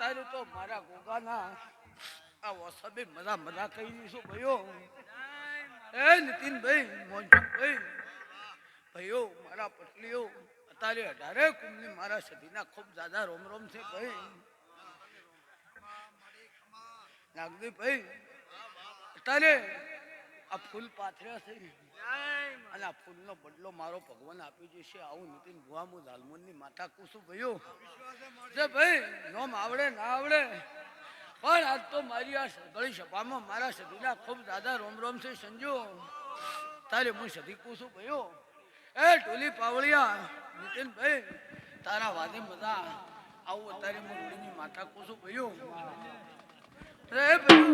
અત્યારે તો મારા ગોગાના આ વસાબે મજા મજા કહી દઈશું ભયો એ નીતિનભાઈ, મોહનભાઈ, ભાઈઓ, મારા પટલીઓ અત્યારે અઢારે કુંભની મારા સધીના ખૂબ દાદા રોમ રોમ છે ભાઈ. નાગદીભાઈ અત્યારે આ ફૂલ પાથર્યા છે. અને આ ફૂલનો બદલો મારો ભગવાન આપી જશે આવું નીતિન ભુવા હું ઝાલમુનની માતા કુસું ભયો. જે ભાઈ, નોમ આવડે, ના આવડે. પણ આજ તો મારી આ સગળી સભામાં મારા સદીના ખૂબ દાદા રોમ રોમ છે, સંજો. તારે હું સદી કુસું ભયો. એ ટોલી પાવળિયા, નીતિનભાઈ, તારા વાદે મજા આવું અત્યારે હું રૂડીની માતા કુસું ભયું. રે ભયો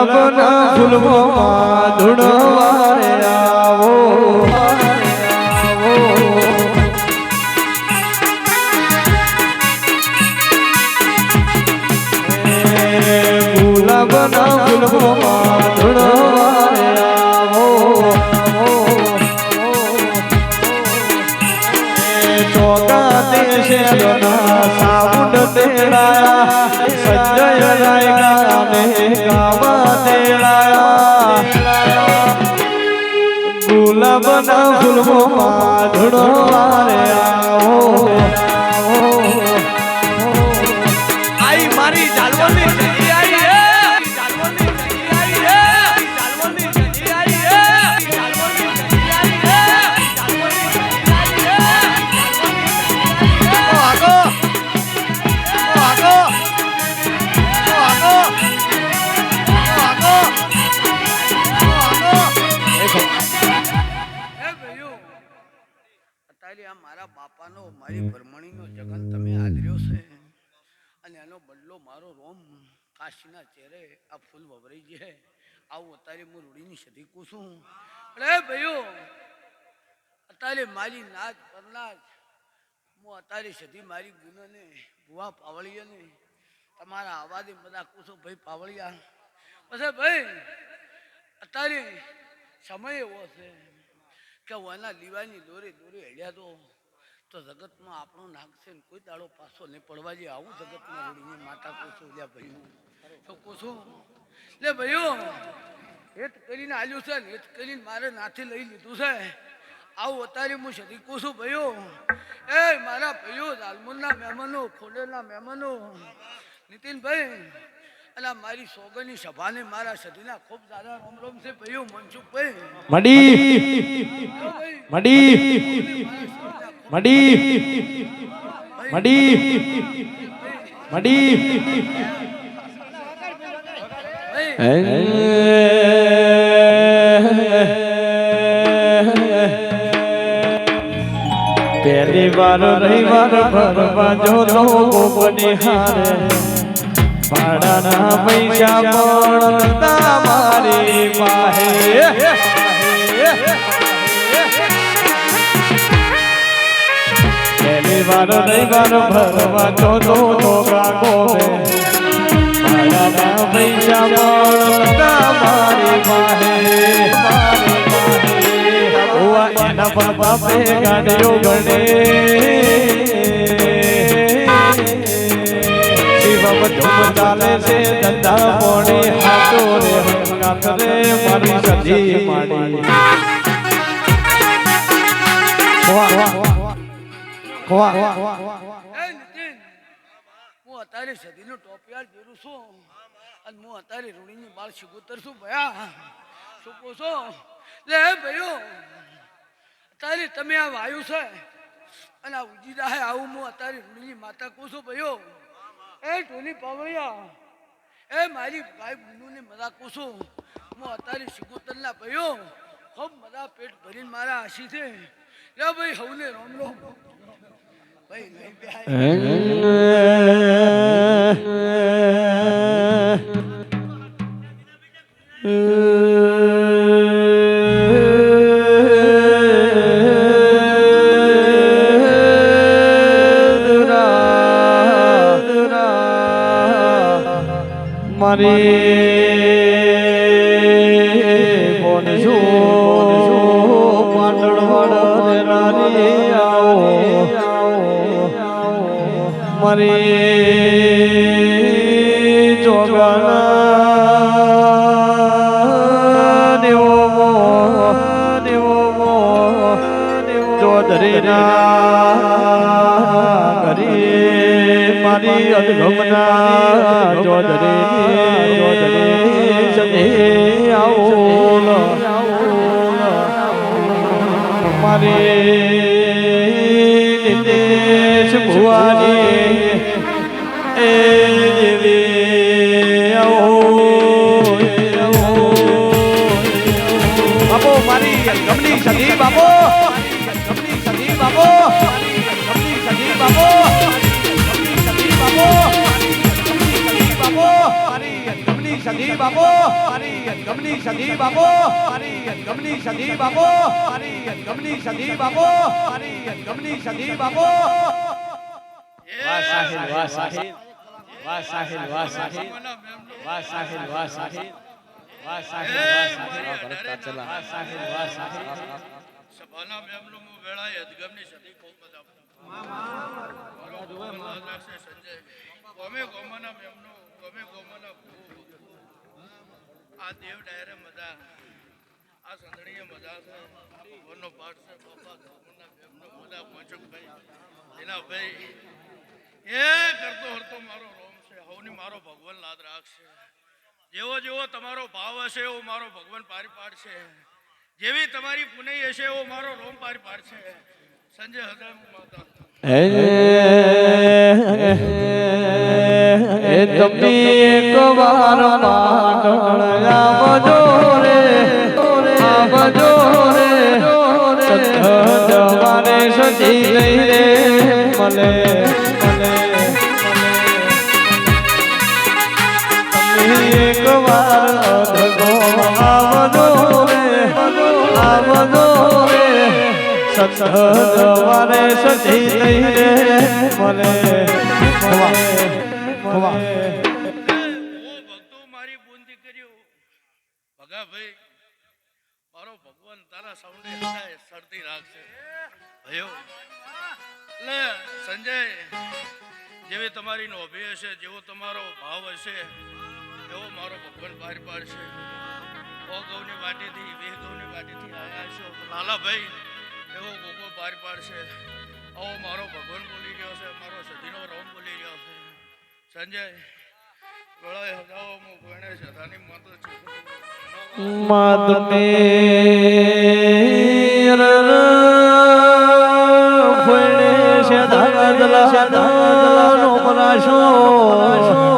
ગુલાબના ફૂલમાં ધૂણવારે આવો ગુલાબના ફૂલમાં ધૂણવારે સાઉન્ડ તેરા સજ્જય રાય ગાને ગાવા ગુલાબના અત્યારે હું રૂડીની સધી કુશું અરે ભાઈઓ, અત્યારે મારી નાચ પરનાચ હું અત્યારે સધી મારી ગુનોને ભુવા પાવળીઓને તમારા આવાદે બધા કુશો ભાઈ પાવળિયા. પછી ભાઈ, અત્યારે સમય એવો છે કે વના લીવાની દોરે દોરે હેડ્યા તો તો જગતમાં આપણો છે ને કોઈ દાડો પાછો નહીં પડવા જે આવું જગતમાં રડીને માતા કોશો લ્યા ભાઈઓ. તો કોશો લે ભાઈઓ હેત કરીને આલ્યું છે ને હેત કરીને મારે નાથી લઈ લીધું છે આવું અત્યારે હું સદી કોશું ભયો એ મારા ભાઈઓ લાલમુનના મહેમાનો ખોડેલના મહેમાનો નીતિનભાઈ અને મારી સોગની સભાને મારા સદીના ખૂબ સારા રોમ રોમ છે ભાઈઓ મનસુખભાઈ મડી મડી મડી મડી મડી પહેલી વાર રવિવાર ભરવા જો લોકો બનિહારે ભાડાના પૈસા મળતા મારી પાહે પહેલી વાર રવિવાર ભરવા જો લોકો ગોવે બાપે ગાડીઓ ગણે શિવમ ધૂમ ચાલે છે ધંધા મોડી હાથો રે હંગાત રે મારી સજી માડી ખવા ખવા. એ નીતિન હું અત્યારે સદીનો ટોપિયાર જેરું છું અને હું અત્યારે રૂડીની બાળ શિગોતર છું ભયા. શું કહું છો? લે ભાઈઓ અત્યારે તમે આ વાયુ છે, અને આ ઉજીરા હે આવું હું અત્યારે રૂડીની માતા કહું છું ભાઈઓ એ ટોની પાવણિયા એ મારી ભાઈ બુનુની મજા કહું છું. હું અત્યારે શિગોતરના ભાઈઓ ખૂબ મજા પેટ ભરીને મારા હસી છે. લે ભાઈ, હવને રોમ રોમ money અત ગમના જોદરે જોદરે સદે આવો મારે સદી બાપો. મારી ગમની સદી બાપો. મારી ગમની સદી બાપો. મારી ગમની સદી બાપો. મારી ગમની સદી બાપો. વાહ સાહિલ વાહ સાહિલ વાહ સાહિલ વાહ સાહિલ વાહ સાહિલ વાહ સાહિલ વાહ સાહિલ વાહ સાહિલ વાહ સાહિલ સભાના મેમનો મો વેળાએ અધગમની સદી ખૂબ બધા લાગશે સંજય. ગમે ગોમાના મેમનો ગમે ગોમાના. આ દેવ ડાયરે મજા આ સંધણીએ મજા છે ભગવાનનો પાઠ છે બાપા ધર્મના મેમનો મજા મોચકભાઈ ભાઈ એ કરતો હરતો મારો રોમ છે હવની મારો ભગવાન લાદ રાખશે જેવો જેવો તમારો ભાવ હશે એવો મારો ભગવાન પારી પાડશે જેવી તમારી પુનઈ હશે એવો મારો રોમ પારી પાડશે સંજય હૃદય માતા એ તમે એક વાર પાટણ આવજો રે આવજો રે જવાને સજી લઈ રે મને મને તમે એક વાર અધગો આવજો રે આવજો રે સતવારે સજી લઈ રે મને ખવા ખવા ભક્તો મારી બુંદી કર્યું ભગાભાઈ મારો ભગવાન. તારા સૌને હૃદય સરતી રાખશે ભયો એટલે સંજય જેવી તમારી નોભી હશે જેવો તમારો ભાવ હશે એવો મારો ભગવાન. બહાર પાડશે ઓ ગૌની વાટેથી બે ગૌની વાટીથી આવ્યા છો લાલાભાઈ એવો ગોગો બહાર પાડશે આવો મારો ભગવાન બોલી ગયો છે મારો સધીનો રહો સંજય ગળો હગાવો મુ ભણે છે તાની મત મત મેર નો પરાશો.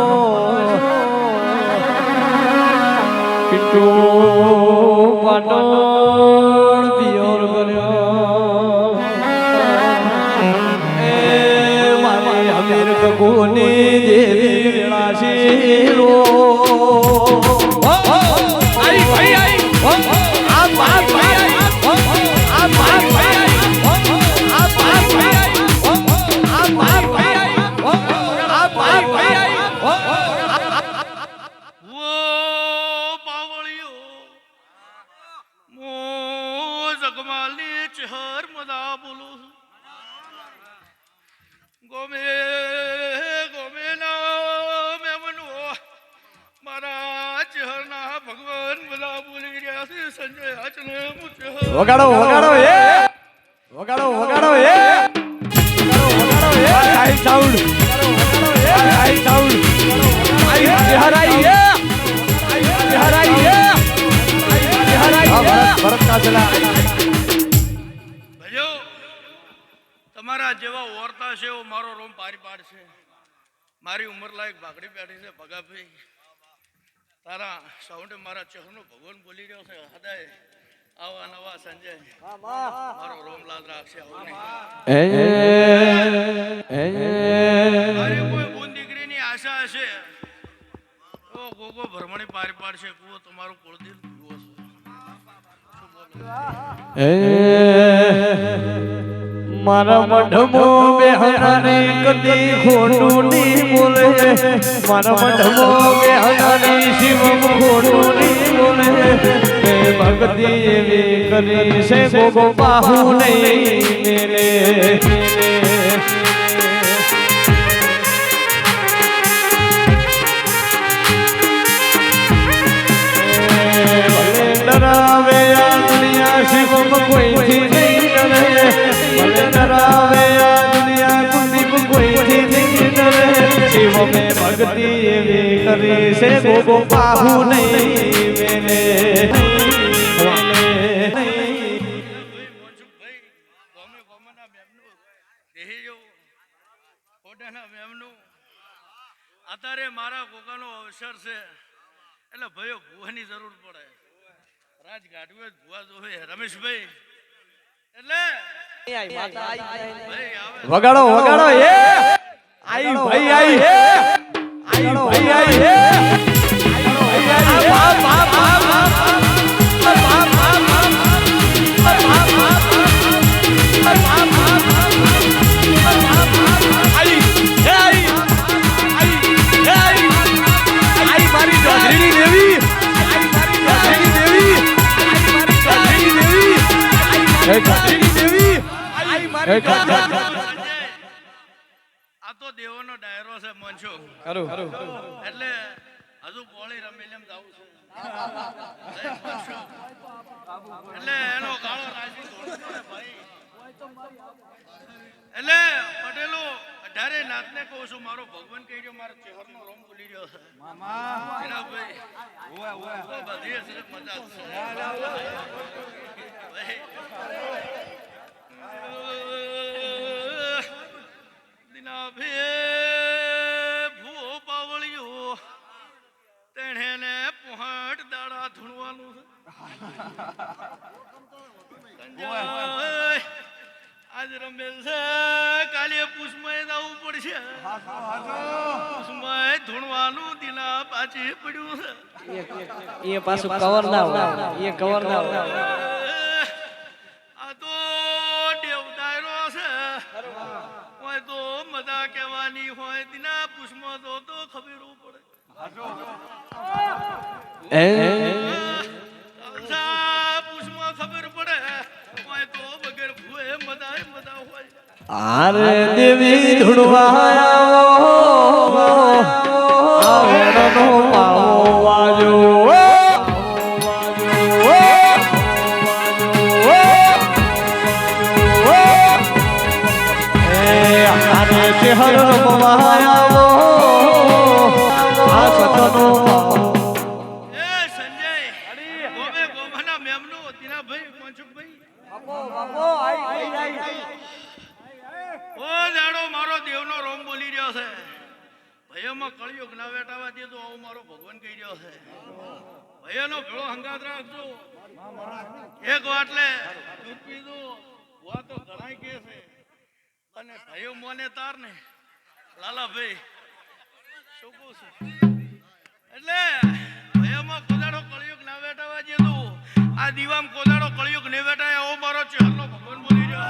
વગાડો વગાડો, એ! વગાડો વગાડો, એ! તમારા જેવા ઓરતા છે એવો મારો રોમ પારી પાડશે. મારી ઉંમર લાયક ભાગડી બેઠી છે ભગાભાઈ. તારા સાઉન્ડ મારા ચહેરો ભગવાન બોલી રહ્યો છે. હદાય આવા નવા સંજય. મારો રોમ લાદ રાખશે અરે કોઈ બોન દીકરીની આશા હશે? ઓ ગોગો ભરમણી પારી પાડશે. કુવો તમારું કુળદીપ જુઓ છે. એ. મારા મઢમો બેહનારી કદી ખોટું નહીં બોલે. મારા મઢમો બેહનારી શિવ ખોટું બોલે. મે ભક્તિ એવી કરી છે ગોગો બાહુ નહીં મેલે. દેહી પાહુ નહીં. મેમનું અત્યારે મારા ગોગાનો અવસર છે. એટલે ભાઈઓ ભૂવાની જરૂર પડે. રાજ ગાઢવે ગુહા ભૂવા જોવે રમેશભાઈ. એટલે ભાઈ આવે વગાડો વગાડો એ આઈ ભાઈ આઈ હે! આઈ ભાઈ આઈ હે! આઈ મારી આ તો દેવોનો ડાયરો છે કરું એટલે હજુ પોળી રમી એમ જાવું છે. એટલે એનો ગાળો રાજી ભાઈ. એટલે પટેલો અઢારે નાથને કહું છું મારો ભગવાન કહી રહ્યો મારો ચહેરનો રોમ ભૂલી રહ્યો છે. ભાઈ બધી મજા આજ રમેલ છે કાલે પુષ્મય જવું પડશે પુષ્મય ધૂણવાનું દિના પાછી પડ્યું છે. એ પાછું કવર ના એ કવર ના હોય. આરે દેવી ધૂણવા રહ્યો છે ભયમાં કળિયુગ ના વેટાવા દે આવો મારો ભગવાન કહી રહ્યો છે. ભયનો ભેળો હંગાત રાખજો. એક વાટલે દૂધ પીધું વા તો ઘણાય કે છે. અને ભયો મોને તાર ને લાલાભાઈ, શું કહું છું? એટલે ભયમાં કોદાડો કળિયુગ ના વેટાવા દે તો આ દીવામ કોદાડો કળિયુગ ને વેટાય, આવો મારો ચહેરનો ભગવાન બોલી રહ્યો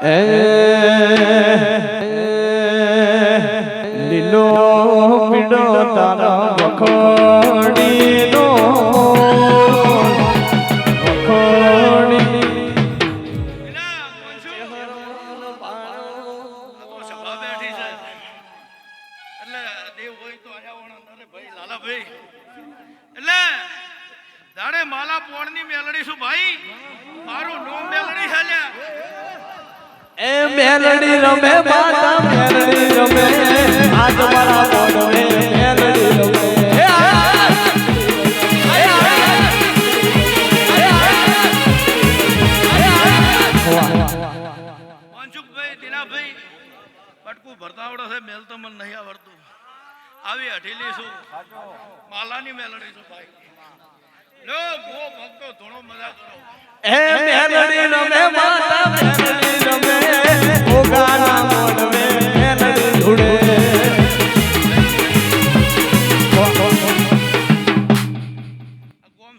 છે. લીલો પીડો તારા વખડીનો મનસુખભાઈ દિનાભાઈ પટકું ભરતા આવડે છે મેલ તો મને નહીં આવડતું. આવી અઢીલી છું. માલાની મેલડી છું ભાઈ. લો ગો ભક્તો ધોણો મજા કરો. એ મેલડી રમે માતા મેલડી રમે ઓગાના મોડવે મેલડી ધૂળે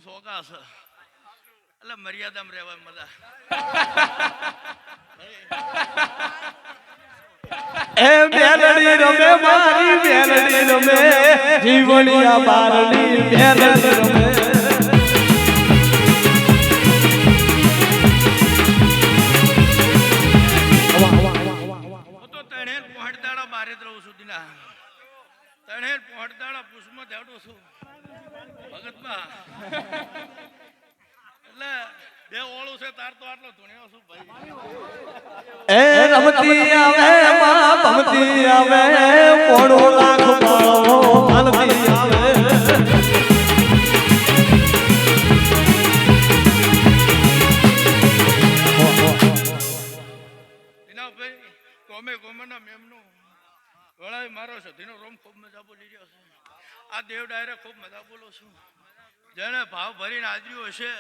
સોગા છે. એટલે મર્યાદામાં રહેવાય મજા. એ મેલડી રમે મારી મેલડી રમે જીવણિયા બારની મેલડી રમે. ભગતમાં. એટલે બે ઓળું છે તાર તો આટલો ધૂણ્યો છું ભાઈ? એ રમતી આવે માં ભમતી આવે મોડો લાખ પાવો હાલતી આવે. ગોમે ગોમેના મેમનું વળાય મારો સધીનો રોમ ખૂબ મજા બોલી રહ્યો છે. આ દેવ ડાયરે ખૂબ મજા બોલો છું. જેણે ભાવ ભરીને હાજર્યું હશે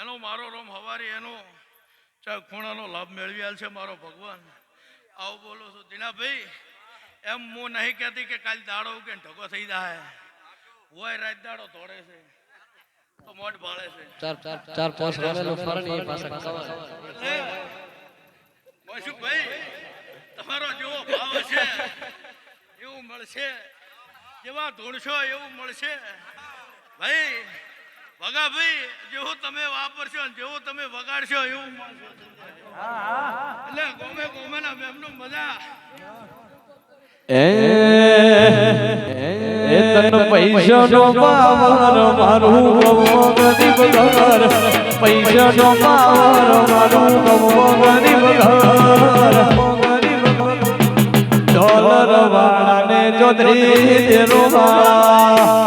એનો મારો રોમ હવારી એનો ખૂણાનો લાભ મેળવી આલ છે મારો ભગવાન. આવું બોલો છું. દીનાભાઈ એમ હું નહીં કહેતી કે કાલ દાડો કે ઢગો થઈ જાય. હોય રાત દાડો દોડે છે. તો મોઢ ભાળે છે. ચાર ફરણી ભાઈ તમારો જેવો ભાવ છે એવું મળશે. જેવા ધૂણશો એવું મળશે. ભાઈ વગા ભાઈ, જેવું તમે વાપરશો જેવો તમે વગાડશો એવું એટલે ગોમે ગોમે ના બેમનો મજા. એ તન તન પૈસાનો પાવર, મારું ગરીબ ઘર પૈસાનો પાવર, મારું ગરીબ ઘર ડોલર વાળાને જોધરી તેરો વાળા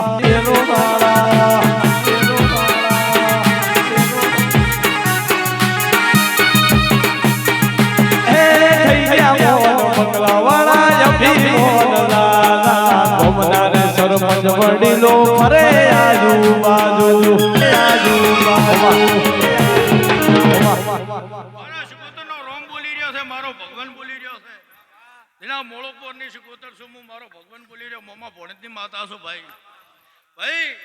છું ભાઈ ભાઈ,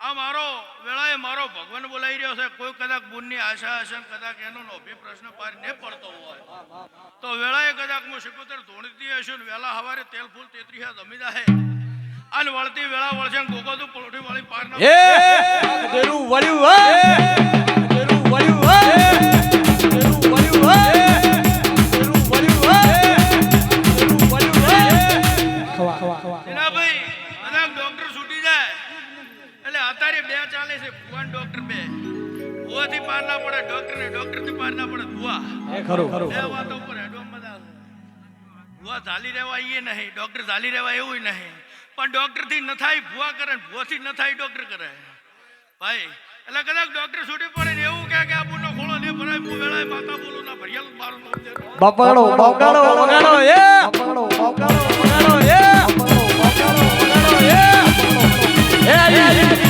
આ મારો વેળાએ મારો ભગવાન બોલાવી રહ્યો છે. કોઈ કદાચ બુનની આશા હશે કદાચ એનો નોભી પ્રશ્ન પાર ને પડતો હોય. તો વેળાએ કદાચ હું શિકોતર ધોણતી હશું ને વેલા હવારે તેલ ફૂલ તેત્રીસ જમી જાય. અને વળતી વેળા વળશે ગોગોતું પલોઠી વાળી પાર ના વળ્યું હોય! વળ્યું હોય! વળ્યું હે છે ભુવા ડોક્ટર બે ભુવાથી પાર ના પડે ડોક્ટર ને ડોક્ટરથી પાર ના પડે ભુવા એ ખરું એ વાત ઉપર હેડો મજા ભુવા ઝાલી રહેવા એ નહીં ડોક્ટર ઝાલી રહેવા એવું નહીં પણ ડોક્ટરથી ન થાય ભુવા કરે ભુવા થી ન થાય ડોક્ટર કરે ભાઈ એટલે કદાચ ડોક્ટર છૂટી પડે ને એવું કહે કે આ બુનો ખોળો ને ભરાય બુ વેળાય માતા બોલો ના ભરિયલ મારું બપડો બપડો બપડો એ બપડો બપડો બપડો એ બપડો બપડો એ એ